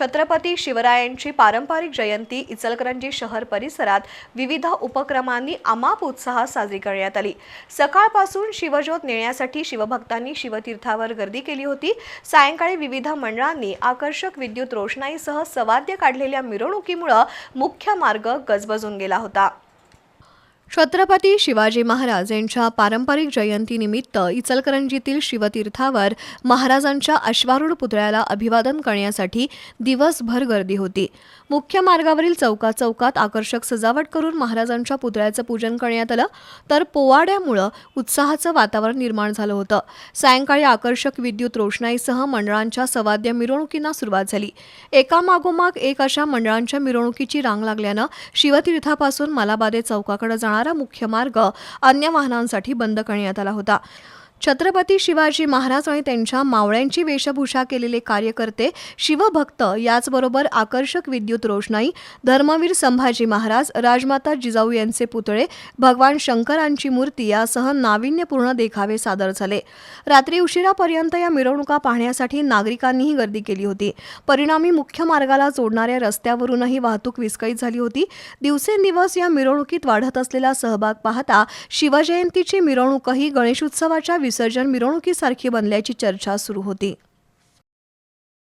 छत्रपती शिवरायांची पारंपरिक जयंती इचलकरंजी शहर परिसरात विविध उपक्रमांनी अमाप उत्साहात साजरी करण्यात आली. सकाळपासून शिवज्योत नेण्यासाठी शिवभक्तांनी शिवतीर्थावर गर्दी केली होती. सायंकाळी विविध मंडळांनी आकर्षक विद्युत रोषणाईसह सवाद्य काढलेल्या मिरवणुकीमुळं मुख्य मार्ग गजबजून गेला होता. छत्रपती शिवाजी महाराज यांच्या पारंपरिक जयंतीनिमित्त इचलकरंजीतील शिवतीर्थावर महाराजांच्या अश्वारूढ पुतळ्याला अभिवादन करण्यासाठी दिवसभर गर्दी होती. मुख्य मार्गावरील चौका चौकात आकर्षक सजावट करून महाराजांच्या पुतळ्याचं पूजन करण्यात आलं. तर पोवाड्यामुळं उत्साहाचं वातावरण निर्माण झालं होतं. सायंकाळी आकर्षक विद्युत रोषणाईसह मंडळांच्या सवाद्य मिरवणुकींना सुरुवात झाली. एकामागोमाग एक अशा मंडळांच्या मिरवणुकीची रांग लागल्यानं शिवतीर्थापासून मलाबादे चौकाकडे जाणार मुख्य मार्ग अन्य वाहनांसाठी बंद करण्यात आला होता. छत्रपती शिवाजी महाराज आणि त्यांच्या मावळ्यांची वेशभूषा केलेले कार्यकर्ते शिवभक्त याचबरोबर आकर्षक विद्युत रोषणाई धर्मवीर संभाजी महाराज राजमाता जिजाऊ यांचे पुतळे भगवान शंकरांची मूर्ती यासह नाविन्यपूर्ण देखावे सादर झाले. रात्री उशिरापर्यंत या मिरवणुका पाहण्यासाठी नागरिकांनीही गर्दी केली होती. परिणामी मुख्य मार्गाला जोडणाऱ्या रस्त्यावरूनही वाहतूक विस्कळीत झाली होती. दिवसेंदिवस या मिरवणुकीत वाढत असलेला सहभाग पाहता शिवजयंतीची मिरवणूकही गणेशोत्सवाच्या विसर्जन मिरवणुकीसारखी बनल्याची चर्चा सुरू होती.